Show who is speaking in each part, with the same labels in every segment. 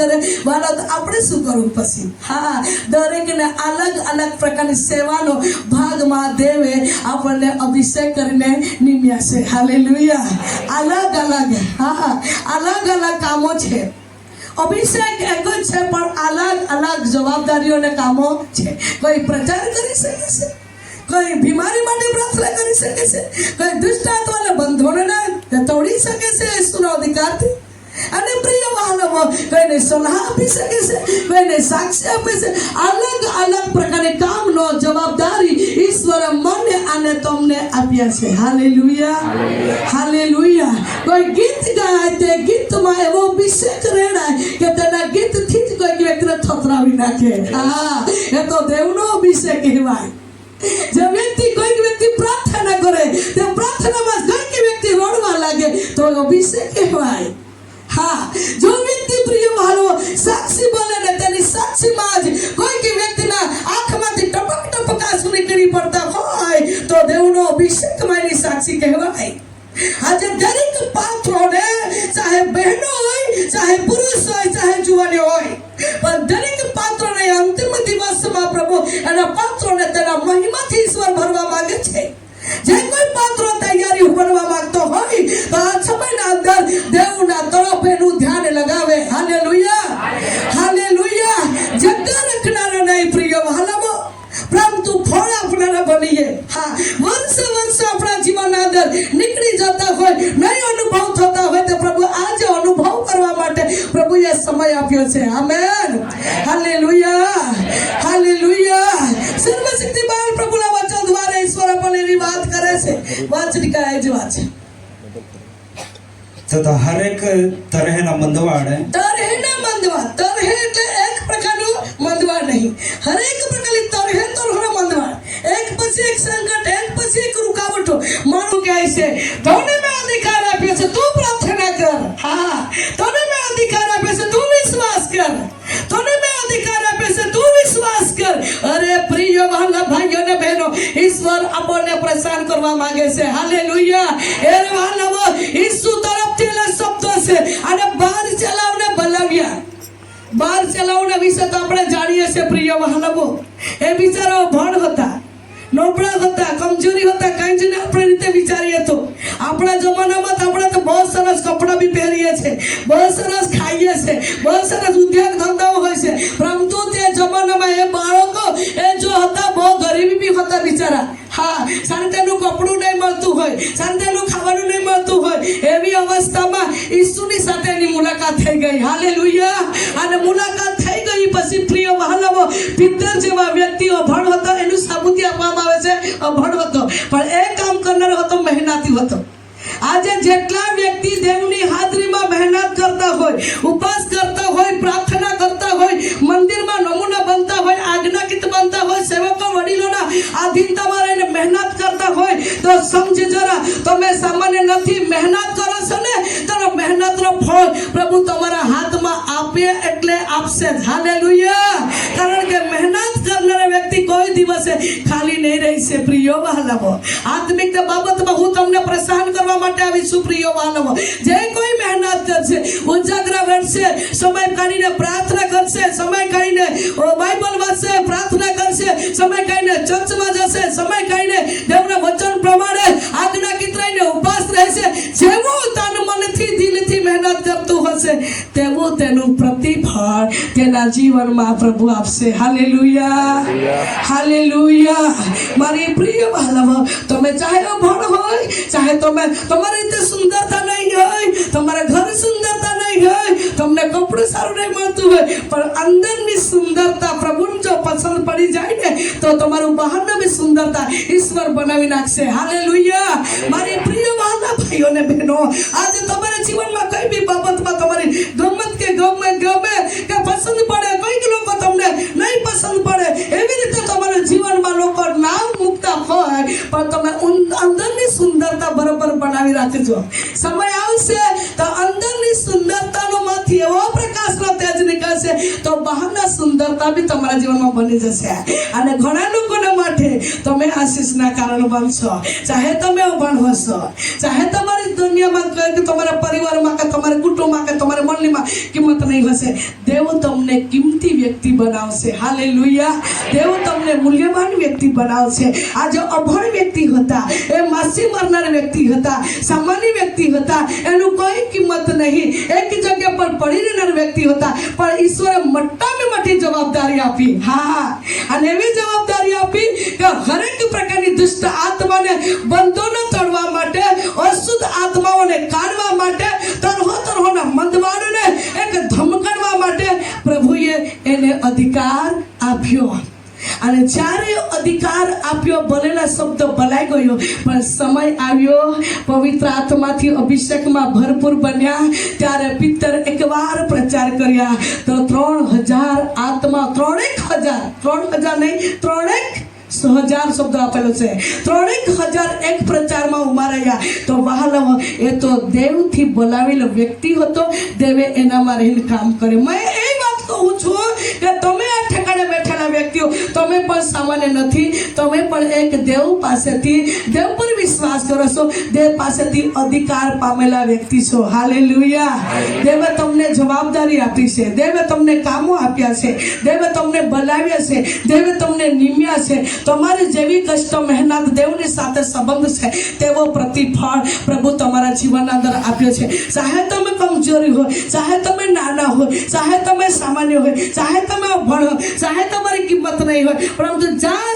Speaker 1: કરે? વાળા આપણે શું કરવું પછી? હા, દરેકને અલગ અલગ પ્રકારની સેવાનો ભાગમાં દેવે આપણને અભિષેક કરીને નિમ્યા છે. હાલેલુયા. અલગ અલગ. હા, અલગ અલગ કામો છે. અભિષેક એક જ છે, પણ અલગ અલગ જવાબદારીઓ અને કામો છે. કોઈ પ્રચાર કરી શકે છે? કોઈ બીમારી માટે પ્રાર્થના કરી શકે છે? કોઈ દુષ્ટ આત્માને બંધોને તોડી શકે છે? ઈશ્વરનો અધિકારથી અને પ્રિય વાહનોમાં કોઈને સલાહ આપી શકે છે કોઈને સાક્ષી આપે છે અલગ અલગ પ્રકારની કામનો જવાબદારી ઈશ્વરે મને અને તમને આપ્યા છે હાલેલુયા હાલેલુયા કોઈ ગીત ગાય તે ગીતમાં એવો અભિષેક રેડાય કે તેના ગીતથી જ કોઈ વ્યક્તિને થથરાવી નાખે હા એ તો દેવનો અભિષેક કહેવાય જે વ્યક્તિ કોઈક વ્યક્તિ પ્રાર્થના કરે તે પ્રાર્થનામાં કોઈક વ્યક્તિ રડવા લાગે તો અભિષેક કહેવાય હા જો વ્યક્તિ પ્રિય મારો સાક્ષી બોલે ને તેની સાક્ષીમાં જ કે વ્યક્તિના આંખમાંથી ટપક ટપક આંસુ નીકળી પડતા હોય તો દેવનો અભિષેક મારી સાક્ષી કહેવાય. આજે દરેક પાત્રોને ચાહે બહેનો હોય, ચાહે પુરુષ હોય, ચાહે જુવાની હોય, પણ દરેક પાત્રોને અંતિમ દિવસમાં પ્રભુ એના પાત્રોને તેના મહિમાથી ઈશ્વર ભરવા માંગે છે. જે કોઈ પાત્ર તૈયારી બનવા માંગતો હોય તો આ સમયના અંદર દેવના તરફ એનું ધ્યાન લગાવે. હાલેલુયા. હાલેલુયા. જગ્યા રખનારા નહીં પ્રિય વહાલામો. પરંતુ ફળ આપનારા બનીએ. હા વર્ષ વર્ષ આપણા જીવનના અંદર નીકળી જતા હોય નહીં અનુભવ થતા હોય તો પ્રભુ આજે અનુભવ કરવા માટે પ્રભુએ સમય આપ્યો છે. આમેન. Hallelujah hallelujah. કરાય જ છે
Speaker 2: તથા હરેક તરહેના મંદવાડ
Speaker 1: તરહેના મંદવા તરહે એટલે એક પ્રકારનું મંદવાડ નહીં. હરેક પ્રકારની તરહે તરહના મંદવાડ. એક પછી એક સંકટ એક પછી એક રૂકાવટો. માનું કહે છે તને ઈશ્વર આપણને પ્રસાર કરવા માંગે છે. હાલેલુયા એ વહાલાઓ ઈસુ તરફથી લે શબ્દો છે. અને બહાર ચલાવને બલાવ્યા બાર ચલાવના વિશે તો આપણે જાણીએ છીએ, પ્રિય વહાલાઓ એ બિચારાઓ ભણ હતા. નબળા હતા, કમજોરી હતા, કઈ જ આપણે રીતે વિચારીએ તો આપણા જમાનામાં તો આપણે તો બહુ સરસ કપડાં બી પહેરીએ છીએ. બહુ સરસ ખાઈએ છે બહુ સરસ ઉદ્યોગ ધંધાઓ હોય છે. પરંતુ તે જમાનામાં એ બાળકો, એ જો હતા, બહુ ગરીબી બી હતા બિચારા. હા શાંતિનું કપડું નહીં મળતું હોય શાંતિનું ખાવાનું નહીં મળતું હોય. એવી અવસ્થામાં ઈસુની સાથે એની મુલાકાત થઈ ગઈ. હાલે અને મુલાકાત થઈ ગઈ પછી પ્રિય વહાલાઓ પિત્તર જેવા વ્યક્તિઓ ભણ હતો, એનું સાબુતી આપવામાં આવે છે, અભણ હતો. પણ એ કામ કરનારો હતો મહેનતી હતો. આજે જેટલા વ્યક્તિ દેવની હાજરીમાં મહેનત કરતા હોય, ઉપવાસ કરતા હોય, પ્રાર્થના કરતા હોય, મંદિરમાં નમૂના બનતા હોય આજ્ઞાકિત બનતા હોય, સેવકો વડીલોના આધીનતામાં રહીને મહેનત કરતા હોય, તો સમજ જરા, તમે સામાન્ય નથી, મહેનત કરો છો ને, તો મહેનતનો ફળ પ્રભુ તમારા હાથમાં આપે એટલે આપશે હાલેલુયા કારણ કે મહેનત કરનાર વ્યક્તિ કોઈ દિવસે ખાલી નહીં રહેશે. પ્રિયો વાલવો આત્મિક બાબતમાં હું તમને પ્રસાન કરવા માટે આવી છું, પ્રિયો વાલવો જે કોઈ મહેનત કરશે, ઉજાગર વેઠશે સમય કાઢીને પ્રાર્થના કરશે, સમય કાઢીને બાઇબલ વાંચશે, પ્રાર્થના કરશે, સમય કાઢીને ચર્ચમાં જશે, સમય કાઢીને દેવના વચન પ્રમાણે કરતું હશે તેવું તેનું પ્રતિફળ તેના જીવનમાં પ્રભુ આપશે. હાલેલુયા હાલેલુયા મારી પ્રિય વાલાઓ તમે ચાહે અભણ હોય ચાહે તમે તમારી રીતે સુંદરતા નહીં હોય તમારા ઘર સુંદરતા નહીં હોય તમને કપડું સારું નહીં મળતું હોય પણ અંદરની સુંદરતા પ્રભુને જો પસંદ પડી જાય ને તો તમારું બહારનું બી સુંદરતા ઈશ્વર બનાવી નાખશે. હાલે લુયા મારી પ્રિય વાલા ભાઈઓ ને બહેનો આજે તમારા જીવનમાં કઈ બી બાબતમાં તમારી ગમત કે ગમે ગમે પસંદ પડે, કંઈક લોકો તમને નહીં પસંદ પડે. એવી રીતે તમારા જીવનમાં લોકો નામ મૂકતા હોય, પણ તમે અંદરની સુંદરતા બરોબર બનાવી રાખજો. સમય આવશે તો અંદરની સુંદરતાનો માંથી એવો નીકળશે જશે, તો બહારના સુંદરતા બી તમારા જીવનમાં બની જશે. અને ઘણા લોકોના માટે તમે આશીષના કારણ બનશો ચાહે તમે અભણ હશો, ચાહે તમારી દુનિયામાં કે તમારા પરિવારમાં કે તમારા કુટુંબમાં કે તમારા મંડળીમાં કિંમત નહીં હશે. દેવ તમને કિંમતી વ્યક્તિ બનાવશે. હાલે દેવ તમને મૂલ્યવાન વ્યક્તિ બનાવશે. આ જો અભણ વ્યક્તિ હતા, એ માસી મરનાર વ્યક્તિ હતા, સામાન્ય વ્યક્તિ હતા, એનું કોઈ કિંમત નહીં. એક જગ્યા પર પડી રહેનાર વ્યક્તિ હતા, પણ ઈશ્વરે મોટામાં મોટી જવાબદારી આપી. હા. અને એવી જવાબદારી આપી કે હરેક પ્રકારની દુષ્ટ આત્માને, બંધોને શબ્દ ભલાઈ ગયો. પણ સમય આવ્યો, પવિત્ર આત્માથી અભિષેકમાં ભરપૂર બન્યા. ત્યારે પિત્તર એકવાર પ્રચાર કર્યા, તો ત્રણ હજાર આત્મા, ત્રણેક હજાર, ત્રણ હજાર નહીં, ત્રણેક હજાર શબ્દ આપેલો છે. ત્રણેક હજાર એક પ્રચારમાં ઉમારાયા તો વહાલવ, એ તો દેવથી બોલાવેલો વ્યક્તિ હતો. દેવે એનામાં રહીને કામ કર્યું મેં બેઠેલા તમે પણ સામાન્ય નથી. તમે પણ એક દેવ પાસેથી દેવ પર વિશ્વાસ કરો છો. દેવ પાસેથી અધિકાર પામેલા વ્યક્તિ છો. હાલે દેવે તમને જવાબદારી આપી છે. દેવે તમને કામો આપ્યા છે. દેવે તમને બોલાવ્યા છે. દેવે તમને નિમ્યા છે. તમારી જેવી કષ્ટ મહેનત દેવની સાથે સંબંધ છે તેવો પ્રતિફળ પ્રભુ તમારા જીવનના અંદર આપ્યો છે. ચાહે તમે કમજોરી હોય ચાહે તમે નાના હોય ચાહે તમે સામાન્ય હોય ચાહે તમે અભણ હોય ચાહે તમારી કિંમત નહીં હોય. પરંતુ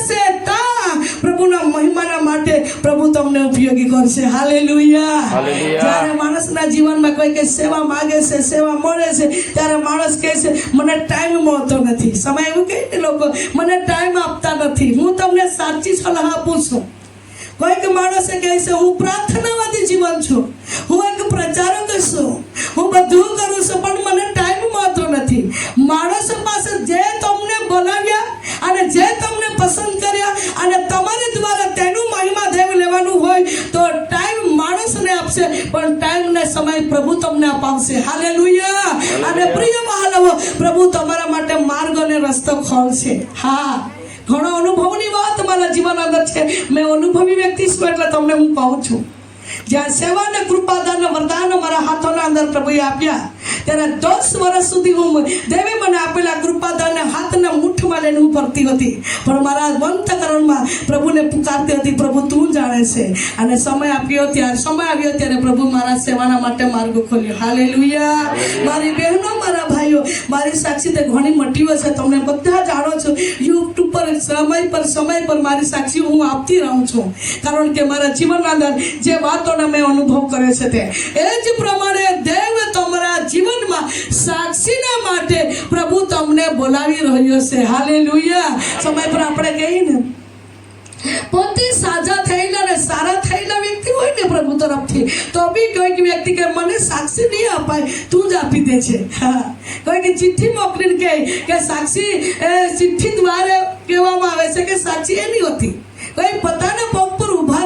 Speaker 1: છે ત્યાં પ્રભુના મહિમાના માટે પ્રભુ તમને ઉપયોગી કરશે. હાલે
Speaker 3: લુયા
Speaker 1: જ્યારે માણસના જીવનમાં કોઈ કે સેવા માગે છે સેવા મળે છે ત્યારે માણસ કહે છે મને ટાઈમ મળતો નથી. સમય એવું કહે લોકો મને ટાઈમ આપતા નથી. હું તમને સાચી સલાહ આપું છું. કોઈક માણસે કહે છે હું પ્રાર્થનાવાદી જીવન છું. હું એક પ્રચારક છું. હું બધું કરું છું પણ મને ટાઈમ મળતો નથી. માણસો પાસે જે તમને બોલાવ્યા અને જે તમને પસંદ કર્યા અને તમારી દ્વારા તેનું મહિમા દેવ લેવાનું હોય તો ટાઈમ માણસને આપશે પણ ટાઈમ ને સમય પ્રભુ તમને અપાવશે. હાલે અને પ્રિય મહાલવો પ્રભુ તમારા માટે માર્ગ અને રસ્તો ખોલશે. હા. ઘણો અનુભવની વાત મારા જીવન અંદર છે. મેં અનુભવી વ્યક્તિ છું એટલે તમને હું કહું છું. જ્યાં સેવા ને કૃપાદાન વરદાન મારા હાથોના અંદર પ્રભુએ આપ્યા, ત્યારે દસ વર્ષ સુધી હું દેવે મને આપેલા કૃપાદાન હાથના લઈને હું હતી પણ મારા બંતકરણમાં પ્રભુને પુકારતી હતી પ્રભુ તું જાણે છે. અને સમય આપ્યો ત્યારે સમય આવ્યો ત્યારે પ્રભુ મારા સેવાના માટે માર્ગ ખોલ્યો. હાલેલુયા. મારી બહેનો મારા ભાઈઓ મારી સાક્ષી તે ઘણી મટીઓ છે. તમને બધા જાણો છો યુટ્યુબ પર સમય પર સમય પર મારી સાક્ષી હું આપતી રહું છું. કારણ કે મારા જીવનના અંદર જે વાતોને મેં અનુભવ કર્યો છે તે. એ જ પ્રમાણે દેવ તમારા જીવનમાં સાક્ષીના માટે પ્રભુ તમને બોલાવી રહ્યો છે. હાલેલુયા સમય પર આપણે ને પોતે સાજા થયેલા અને સારા થયેલા વ્યક્તિ હોય ને પ્રભુ તરફથી, તો બી કોઈક વ્યક્તિ કે મને સાક્ષી નહીં અપાય, તું જ આપી દે છે. કોઈક ચિઠ્ઠી મોકલીને કહે કે સાક્ષી ચિઠ્ઠી દ્વારા કહેવામાં આવે છે કે સાક્ષી એની હોતી. કોઈ પોતાના પગ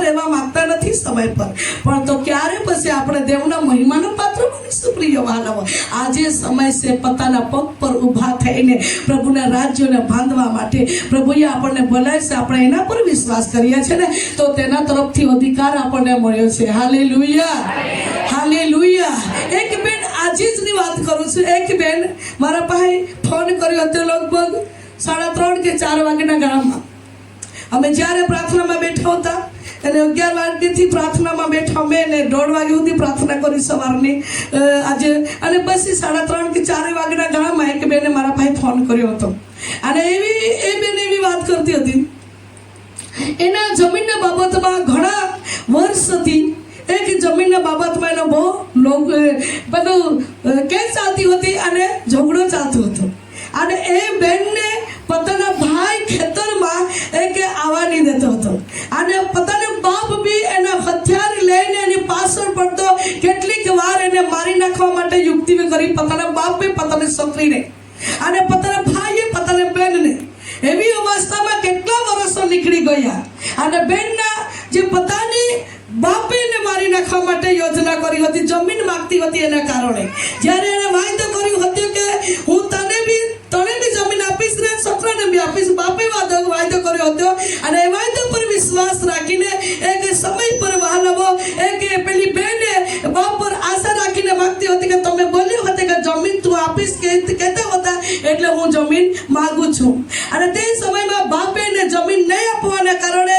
Speaker 1: રહેવા માંગતા નથી સમય પર. પણ તો ક્યારે પછી આપણે દેવના મહિમાનું પાત્ર બનીશું, પ્રિય માનવ? આજે સમય છે પોતાના પગ પર ઊભા થઈને પ્રભુના રાજ્યોને બાંધવા માટે. પ્રભુએ આપણને બોલાય છે, આપણે એના પર વિશ્વાસ કરીએ છીએ ને? તો તેના તરફથી અધિકાર આપણને મળ્યો છે. હાલે લુયા હાલે લુયા એક બેન આજે જની વાત કરું છું. એક બેન મારા પાસે ફોન કર્યો હતો લગભગ સાડા ત્રણ કે ચાર વાગ્યાના ગાળામાં. અમે જ્યારે પ્રાર્થનામાં બેઠા હતા અને અગિયાર વાગ્યાથી પ્રાર્થનામાં બેઠા અમે ને દોઢ વાગે સુધી પ્રાર્થના કરી સવારની આજે. અને પછી સાડા ત્રણ કે ચારે વાગ્યાના ગાળામાં એક બેને મારા ભાઈ ફોન કર્યો હતો. અને એવી, એ બેને એવી વાત કરતી હતી. એના જમીનના બાબતમાં ઘણા વર્ષથી એક જમીનના બાબતમાં એનો બહુ બધું કેસ ચાલતી હતી અને ઝઘડો ચાલતો હતો. અને એ બેનને પોતાના ભાઈ ખેતરમાં એ કે નહીં દેતો હતો. અને પોતાનો બાપ બી એના હથિયાર લઈને એની પાછળ પડતો કેટલીક વાર એને મારી નાખવા માટે યુક્તિ કરી. પોતાના બાપ પોતાની છોકરીને અને પોતાના ભાઈએ પોતાના બેનને. એવી અવસ્થામાં કેટલા વર્ષો નીકળી ગયા. અને બેનના જે પોતાની બાપેને મારી નાખવા માટે યોજના કરી હતી, જમીન માગતી હતી એના કારણે. જ્યારે એને વાયદો વાયદો હતો. અને એ વાયદો પર વિશ્વાસ રાખીને એક સમય પર વહાલવો, એક પેલી બેને બાપ પર આશા રાખીને માગતી હતી કે તમે બોલ્યો હતું કે જમીન તું આપીશ કે કહેતા હતા, એટલે હું જમીન માંગુ છું. અને તે સમયમાં બાપે એને જમીન નહીં આપવાના કારણે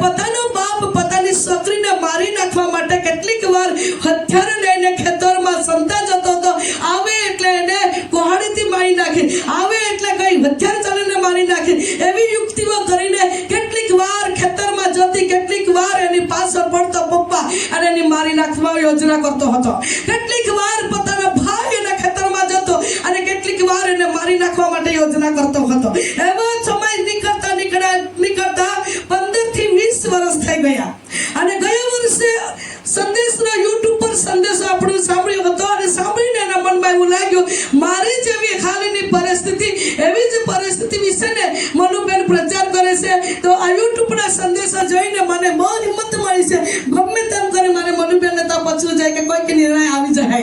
Speaker 1: પોતાનો બાપ પોતાની છોકરીને મારી નાખવા માટે કેટલીક વાર હથિયાર લઈને ખેતરમાં સંતા જતો હતો. આવે એટલે એને કોહાડીથી મારી નાખી. આવે હથિયાર મારી નાખે. એવી યુક્તિઓ કરીને કેટલીક વાર ખેતરમાં જતી કેટલીક વાર એની પાછળ પડતો પપ્પા અને એની મારી નાખવા યોજના કરતો હતો. કેટલીક વાર પોતાના ભાઈ એના ખેતરમાં જતો અને કેટલીક વાર એને મારી નાખવા માટે યોજના કરતો હતો. એવો સમય નીકળતા નીકળ્યા નીકળતા પંદરથી વીસ વર્ષ થઈ ગયા. અને ગયા વર્ષે સંદેશના યુટ્યુબ પર સંદેશો આપણો સાંભળ્યો હતો અને સાંભળીને એના મનમાં એવું લાગ્યું, મારી જેવી હાલની યુટ્યુબના સંદેશા જોઈને મને બહુ હિંમત મળી છે. ગમે તેમ કરી મારે મનુબેનને તો પૂછવું જાય કે કોઈક નિર્ણય આવી જાય.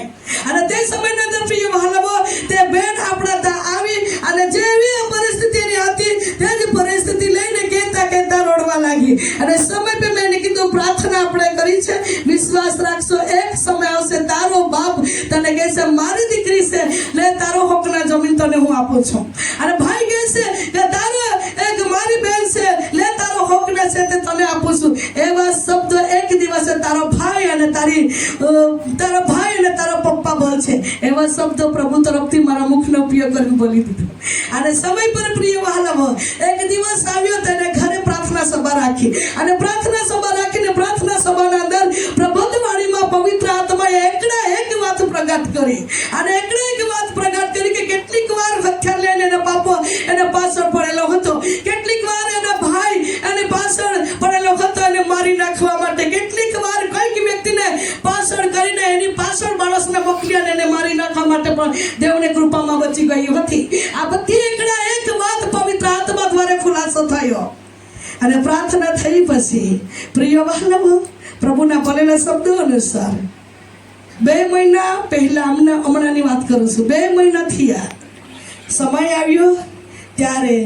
Speaker 1: અને તે સમયના અંદર પ્રિય વહાલવો તે બેન આપણા ત્યાં આવી અને જેવી પરિસ્થિતિની હતી, તે જ પરિસ્થિતિ લઈને કહેતા કહેતા રોડવા લાગી. અને સમય પે મેં કીધું, પ્રાર્થના આપણે કરી છે. વિશ્વાસ રાખશો. એક સમય આવશે, તારો બાપ તને કહે છે મારી દીકરી છે. ને તારો હકના જમીન તને હું આપું છું. એવા શબ્દો પ્રભુ તરફથી મારા મુખનો ઉપયોગ કરીને બોલી દીધો. અને સમય પર પ્રિય વહાલવો એક દિવસ આવ્યો તેને ઘરે પ્રાર્થના સભા રાખી. અને પ્રાર્થના સભા રાખીને પ્રાર્થના સભાના અંદર પ્રબોધવાણીમાં પવિત્ર આત્માએ એકડા એક વાત પ્રગટ કરી. અને પણ દેવની કૃપામાં બચી ગઈ હતી. આ બધી એકડા એક વાત પવિત્ર આત્મા દ્વારા ખુલાસો થયો. અને પ્રાર્થના થઈ પછી પ્રિય વહાલવો પ્રભુના બોલેલા શબ્દો અનુસાર બે મહિના પહેલા હમણાં હમણાંની વાત કરું છું. બે મહિના થયા સમય આવ્યો ત્યારે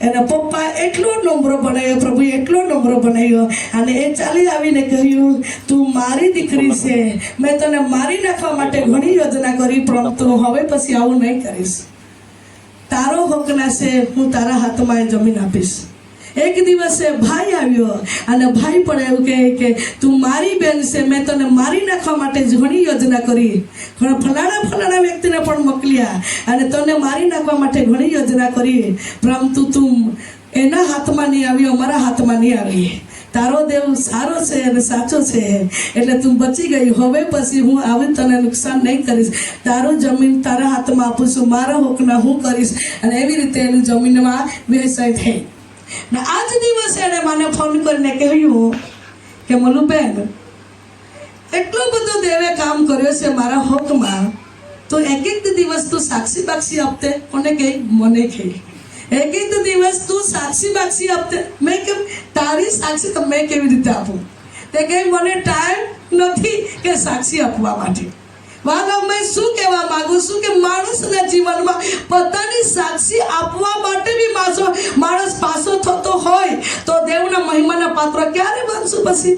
Speaker 1: એના પપ્પા એટલો નમ્ર બનાવ્યો પ્રભુ એટલો નમ્ર બનાવ્યો અને એ ચાલી આવીને કહ્યું, તું મારી દીકરી છે. મેં તને મારી નાખવા માટે ઘણી યોજના કરી પરંતુ હવે પછી આવું નહીં કરીશ. તારો હકના છે, હું તારા હાથમાં એ જમીન આપીશ. એક દિવસે ભાઈ આવ્યો અને ભાઈ પણ એવું કહે કે, તું મારી બેન છે, મેં તને મારી નાખવા માટે ઘણી યોજના કરી. ફલાણા ફલાણા વ્યક્તિને પણ મોકલ્યા અને તને મારી નાખવા માટે ઘણી યોજના કરી. પરંતુ તું એના હાથમાં નહીં આવી, અમારા હાથમાં નહીં આવી. તારો દેવ સારો છે અને સાચો છે, એટલે તું બચી ગઈ. હવે પછી હું આવી તને નુકસાન નહીં કરીશ. તારો જમીન તારા હાથમાં આપું છું. મારા હોકના હું કરીશ. અને એવી રીતે એની જમીનમાં વ્યવસાય થઈ આજ દિવસે એણે મને ફોન કરીને કહ્યું કે, મનુબેન, એટલો બધો દેવે કામ કર્યો છે મારા હોકમાં, તો એક એક દિવસ તું સાક્ષી બાક્ષી આપતે? કોને કહી? મને કહી. એક એક દિવસ તું સાક્ષી બાક્ષી આપતે? મેં કેમ? તારી સાક્ષી તો મેં કેવી રીતે આપું? તે કહે, મને ટાઈમ નથી કે સાક્ષી આપવા માટે. વાલો મેં શું કહેવા માંગુ છું કે માણસના જીવનમાં પોતાની સાક્ષી આપવા માટે બી માણસ પાસો થતો હોય તો દેવના મહિમાના પાત્ર ક્યારે બનશું પછી?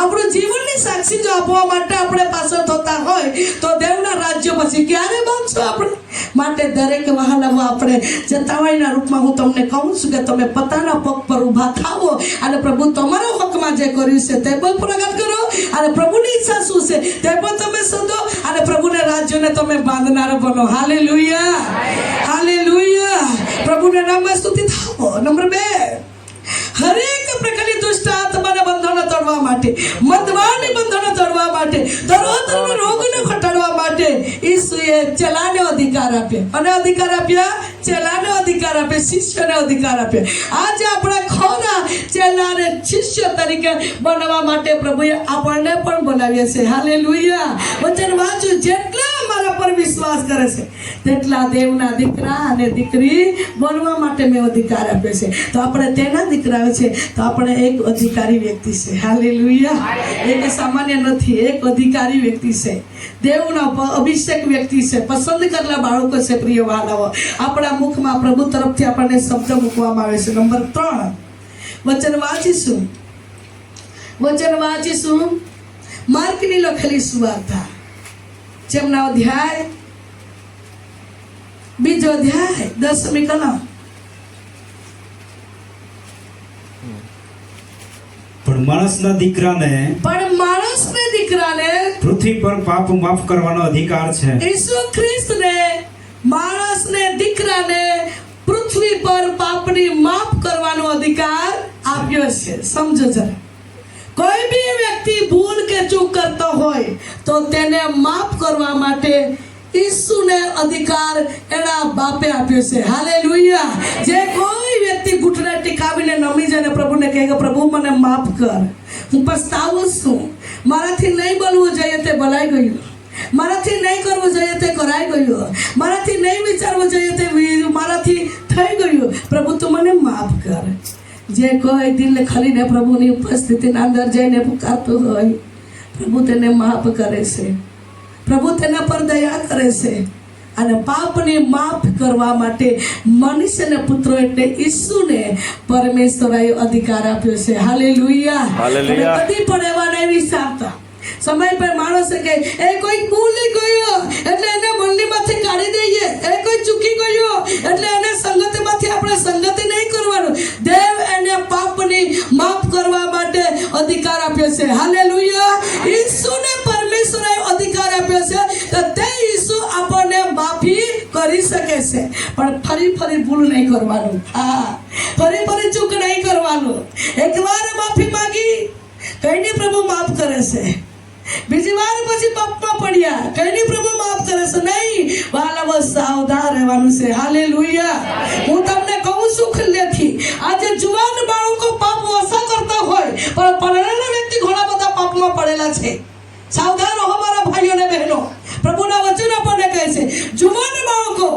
Speaker 1: આપણું જીવનની સાક્ષી જો આપવા માટે આપણે પાછળ થતા હોય, તો દેવના રાજ્ય પછી ક્યારે બનશું આપણે? માટે દરેક વહાલાઓ આપણે જતાવાળીના રૂપમાં હું તમને કહું છું કે તમે પોતાના પગ પર ઊભા થાવો અને પ્રભુ તમારા હકમાં જે કર્યું છે તે પણ પ્રગટ કરો અને પ્રભુની ઈચ્છા શું છે તે પણ તમે શોધો અને પ્રભુના રાજ્યને તમે બાંધનારા બનો. હાલે લુયા હાલે પ્રભુને નામમાં સ્તુતિ થાવો નંબર બે. તોડવા માટે મદવાની બંધનો તોડવા માટે તરોતરનો રોગને ઘટાડવા માટે ઈસુએ ચેલાને અધિકાર આપ્યો. અને અધિકાર આપ્યા? ચેલાને અધિકાર આપ્યો શિષ્યને અધિકાર આપ્યો. આજે આપણે ખોના ચેલાને શિષ્ય તરીકે બનવા માટે પ્રભુએ આપણને પણ બોલાવ્યા છે હાલે વચન વાંચું જેટલા પર વિશ્વાસ કરે છે. તેટલા દેવના દીકરા અને દીકરી બનવા માટે મેં અધિકાર આપ્યો છે. તો આપણે તેના દીકરા છે, તો આપણે એક અધિકારી વ્યક્તિ છે. હાલેલુયા. એક સામાન્ય નથી, એક અધિકારી વ્યક્તિ છે. દેવના અભિષેક વ્યક્તિ છે. પસંદ કરેલા બાળકો છે, પ્રિય વાલાઓ. આપણા મુખમાં પ્રભુ તરફથી આપણને શબ્દ મૂકવામાં આવે છે. નંબર ત્રણ. વચન વાંચીશું. વચન વાંચીશું. માર્કની લખેલી સુવાર્તા. જેમના અધ્યાય બીજો અધ્યાય દસમી કલમ.
Speaker 2: પણ માણસના દીકરાને
Speaker 1: પણ માણસને દીકરાને
Speaker 2: પૃથ્વી પર પાપ માફ કરવાનો અધિકાર છે.
Speaker 1: ઈસુ ખ્રિસ્તને માણસને દીકરાને પૃથ્વી પર પાપની માફ કરવાનો અધિકાર આપ્યો છે. સમજો જરા. કોઈ બી વ્યક્તિ ભૂલ કે ચૂક કરતો હોય, તો તેને માફ કરવા માટે ઈસુને અધિકાર એના બાપે આપ્યો છે. હાલે હાલેલુયા. જે કોઈ વ્યક્તિ ઘૂંટણે ટીકાવીને નમી જાય પ્રભુને કહે કે, પ્રભુ, મને માફ કર. હું પસ્તાવું છું. મારાથી નહીં બનવું જોઈએ તે ભલાઈ ગયું. મારાથી નહીં કરવું જોઈએ તે કરાઈ ગયું. મારાથી નહીં વિચારવું જોઈએ તે મારાથી થઈ ગયું. પ્રભુ, તું મને માફ કર. જે કોઈ દિલને ખલીને પ્રભુની ઉપસ્થિતિના અંદર જઈને પુકારતું હોય પ્રભુ તેને માફ કરે છે. પ્રભુ તેના પર દયા કરે છે અને પાપને માફ કરવા માટે મનુષ્યને પુત્રો એટલે ઈસુને પરમેશ્વરે અધિકાર આપ્યો છે. હાલે
Speaker 3: હાલેલુયા.
Speaker 1: કદી પણ એવા નહીં વિચારતા. સમય પર માણસે કે એ કોઈ ભૂલી ગયો. એટલે એને મનની કાઢી કરવાનું. હા. ફરી ફરી ચૂક નહીં કરવાનું. એકવાર માફી માંગી કઈને પ્રભુ માફ કરે છે. બીજી વાર પછી પાપમાં પડ્યા કઈને પ્રભુ માફ કરે છે. નહીં, વાલા બસ સાવધાન રહેવાનું છે. હાલેલુયા. હું તમને કહું છું ખુલ્લેથી આજે જુવાન બાળકો પાપ ઓછા કરતા હોય, પણ પરણેલા વ્યક્તિ ઘણા બધા પાપમાં પડેલા છે. સાવધાન રહો મારા ભાઈઓ અને બહેનો. પ્રભુના વચન આપણને કહે છે. જુવાન બાળકો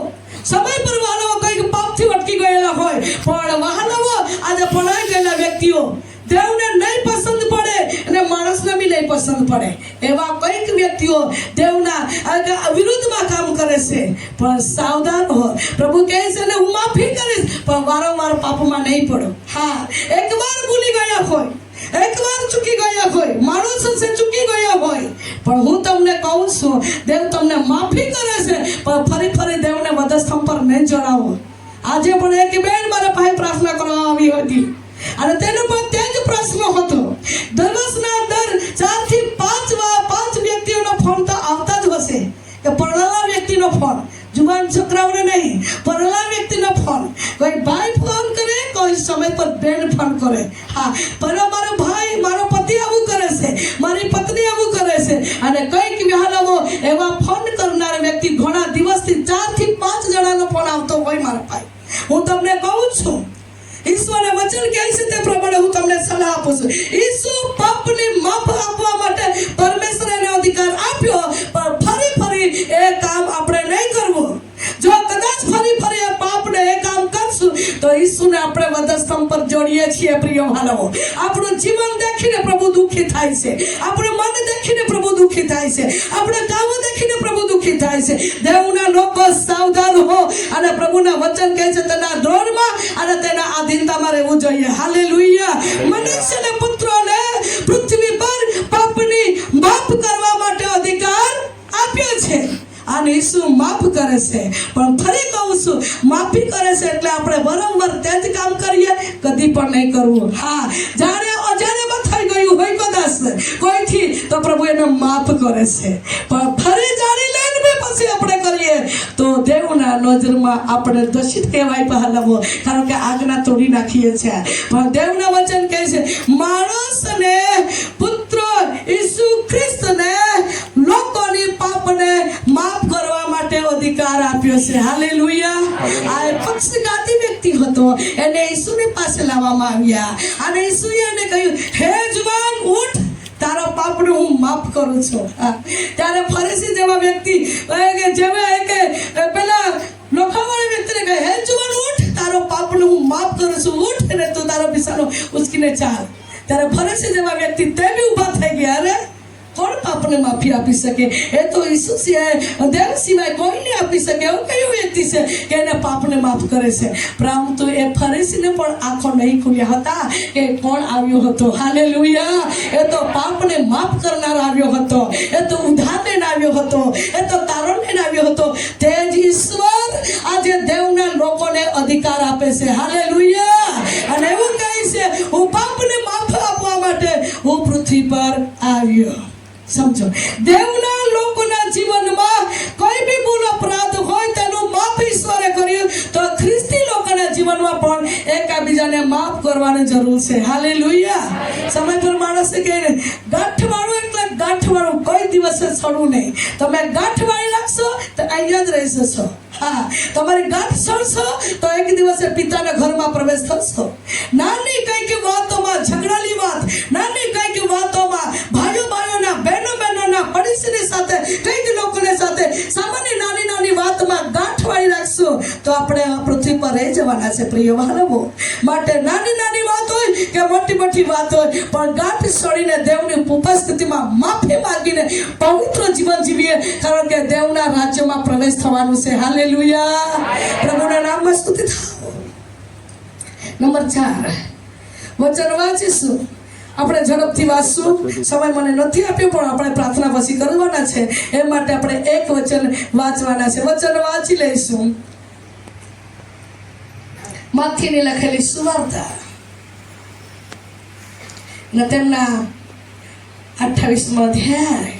Speaker 1: સમય પર વાહનો કંઈક પાપથી અટકી ગયેલા હોય પણ વાહનો આજે પડાઈ ગયેલા વ્યક્તિઓ દેવને નહીં પસંદ પડે અને માણસને બી નહીં પસંદ પડે. એવા કંઈક વ્યક્તિઓ દેવના વિરુદ્ધમાં કામ કરે છે. પણ સાવધાન હો. પ્રભુ કહે છે ને, હું માફી કરીશ, પણ વારંવાર પાપમાં નહીં પડો. હા, એકવાર ભૂલી ગયા હોય, એકવાર ચૂકી ગયા હોય માણસ છે ચૂકી ગયા હોય. પણ હું તમને કહું છું, દેવ તમને માફી કરે છે, પણ ફરી ફરી દેવને વધસ્તંભ પર નહીં જણાવો આજે પણ એક બેન મારા પાસે પ્રાર્થના કરવા આવી હતી. અને તેનો પણ તે જ પ્રશ્ન હતો. દિવસના અંદર ચારથી પાંચ પાંચ વ્યક્તિઓનો ફોન તો આવતા જ હશે. કે પરણેલા વ્યક્તિનો ફોન, જુવાન છોકરાઓને નહીં, પરણેલા વ્યક્તિનો ફોન. કોઈ ભાઈ ફોન કરે, કોઈ સમય પર બેન ફોન કરે. હા, પણ મારો ભાઈ મારો પતિ આવું કરે છે, મારી પત્ની આવું કરે છે. અને કંઈક વિહારાઓ એવા ફોન કરનાર વ્યક્તિ ઘણા દિવસથી ચારથી પાંચ જણાનો ફોન આવતો હોય મારા ભાઈ. હું તમને કહું છું ઈશ્વરના વચન કહે છે તે પ્રમાણે હું તમને સલાહ આપું છું? ઈસુ પાપને માફ આપવા માટે પરમેશ્વરે અધિકાર આપ્યો, પણ ફરી ફરી એ કામ આપણે નહીં કરવું. જો કદાચ ફરી ફરી એ પાપને એ કામ કરશું, તો ઈસુને આપણે વધસ્તંભ પર જોડીએ છીએ, પ્રિય માનવો. આપણું જીવન દેખીને પ્રભુ દુઃખી થાય છે. આપણું મન દેખીને પ્રભુ દુઃખી થાય છે. આપણે કામ દેખીને પ્રભુ છે. દેવના લોકો સાવધાન હો. અને પ્રભુના વચન કહે છે, તેના દ્રોણમાં અને તેના આધીનતામાં રહેવું જોઈએ. હાલેલુયા. મનુષ્યના પુત્રોને પૃથ્વી પર પાપની માફ કરવા માટે અધિકાર આપ્યો છે. અને ઈસુ માફ કરે છે. પણ ફરી કહું છું, માફી કરે છે એટલે આપણે વારંવાર તે જ કામ કરીએ, કદી પણ નહીં કરવું. હા, જ્યારે અજાણ્યામાં થઈ ગયું હોય કદાચ, કોઈથી, તો પ્રભુ એને માફ કરે છે. પણ ફરી જાણી લઈને બી પછી આપણે કરીએ તો દેવના નજરમાં આપણે દોષિત કહેવાય પહેલાવો કારણ કે આજ્ઞા તોડી નાખીએ છીએ પણ દેવના વચન કહે છે માણસને પુત્ર ઈસુ ખ્રિસ્તને લોકોની પાપને માફ કરવા માટે અધિકાર આપ્યો છે. હાલે લુયા આ પક્ષઘાતી વ્યક્તિ હતો. એને ઈસુની પાસે લાવવામાં આવ્યા. અને ઈસુએ એને કહ્યું હે જવાન ઉઠ. તારા પાપને હું માફ કરું છું. હા. ત્યારે ફરીસી જેવા વ્યક્તિ કે જેવા કે પેલા લોખાવાળા વ્યક્તિને કહે, હે જુવાન, ઉઠ. તારો પાપને હું માફ કરું છું. ઉઠ અને તું તારો બિસારો ઉચકીને ચાલ. ત્યારે ફરીસી જેવા વ્યક્તિ તે બી ઊભા થઈ ગયા, અરે! કોણ પાપને માફી આપી શકે? એ તો ઈસુ સિવાય દેવ સિવાય કોઈ નહીં આપી શકે. એવું કયું વ્યક્તિ છે કે એને પાપને માફ કરે છે? પરંતુ એ ફરીસીને પણ આંખો નહીં ખુલ્યા હતા કે કોણ આવ્યો હતો? હાલે એ તો પાપને માફ કરનાર આવ્યો હતો. એ તો ઉધાર લઈને આવ્યો હતો. એ તો તારણ લઈને આવ્યો હતો. તે જ ઈશ્વર આજે દેવના લોકોને અધિકાર આપે છે. હાલે અને એવું કહે છે, હું પાપને માફ આપવા માટે હું પૃથ્વી પર આવ્યો. સમજો. દેવના લોકોના જીવનમાં કોઈ બી ભૂલ, અપરાધ હોય તેનું માફ ઈશ્વરે કર્યું, તો ખ્રિસ્તી લોકોના જીવનમાં પણ એકબીજાને માફ કરવાની જરૂર છે. હાલે સમય પર માણસે કહે ગાંઠ વાળું એટલે ગાંઠ કોઈ દિવસે છોડવું નહીં. તમે ગાંઠ વાળી રાખશો તો અહીંયા જ રહી જશો હા. તમારી ગાંઠ સડશો તો એક દિવસે પિતાના ઘરમાં પ્રવેશ થશો. નાની કંઈક વાતોમાં પર છે, પ્રિય માનવો. માટે નાની નાની વાત હોય કે મોટી મોટી વાત હોય, પણ ગાંઠ સળીને દેવની ઉપસ્થિતિમાં માફી માંગીને પવિત્ર જીવન જીવીએ, કારણ કે દેવના રાજ્યમાં પ્રવેશ થવાનું છે. હાલેલુયા. પ્રભુના નામમાં સ્તુતિ થાવ. નંબર ચાર. વચન વાંચીશું. આપણે ઝડપથી વાંચશું. સમય મને નથી આપ્યો, પણ આપણે પ્રાર્થના પછી કરવાના છે. એ માટે આપણે એક વચન વાંચવાના છે. વચન વાંચી લઈશું. માથીની લખેલી સુવાર્તા. અને તેમના અઠ્ઠાવીસમો અધ્યાય.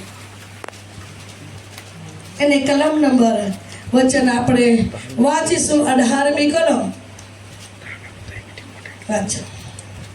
Speaker 1: એને કલમ નંબર વચન આપણે વાંચીશું અઢારમી કલમ. વાંચો.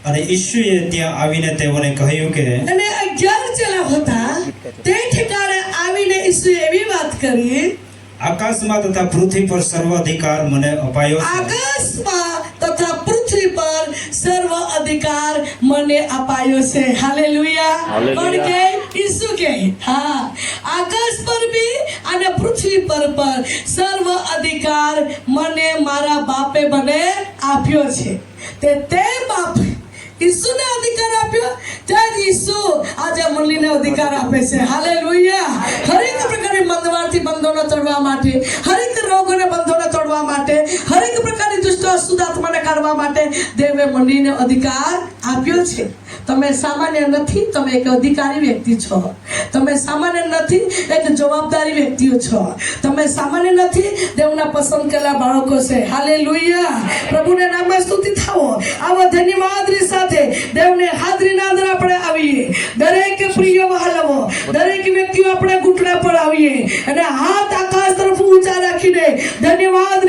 Speaker 2: અને ઈશુએ ત્યાં આવીને તેઓને કહ્યું કે
Speaker 1: અને અગિયાર જણા હતા તે ઠેકાણે આવીને ઈશુએ એવી વાત કરી
Speaker 2: આકાશમાં તથા પૃથ્વી પર સર્વ અધિકાર મને અપાયો
Speaker 1: આકાશમાં તથા પૃથ્વી પર સર્વ અધિકાર મને અપાયો છે. હાલેલુયા. પણ કે? ઈસુ કે. હા. આકાશ પર બી અને પૃથ્વી પર પર સર્વ અધિકાર મને મારા બાપે મને આપ્યો છે. તે તે બાપ ઈસુને અધિકાર આપ્યો? ત્યાં જ ઈસુ. આજે મુરલીને અધિકાર આપે છે. હાલે હાલેલુયા. હરેક પ્રકારની મંદવારથી બંધોને તોડવા માટે, હરેક રોગોને બંધોને તોડવા માટે, હરેક પ્રકારની દુષ્ટ અશુદ્ધ આત્માને કાઢવા માટે દેવે મંડીને અધિકાર આપ્યો છે. તમે સામાન્ય નથી, તમે એક અધિકારી વ્યક્તિ છો. તમે સામાન્ય નથી, એક જવાબદારી વ્યક્તિઓ છો. તમે સામાન્ય નથી, દેવના પસંદ કરેલા બાળકો છે. હાલે પ્રભુને નામે સ્તુતિ થાવો આવા ધન્યવાદની સાથે દેવને હાજરીના અંદર આપણે આવીએ. દરેક પ્રિય વહાલવો, દરેક વ્યક્તિઓ આપણે ઘૂંટણા પર આવીએ. અને હાથ આકાશ તરફ ઊંચા રાખીને ધન્યવાદ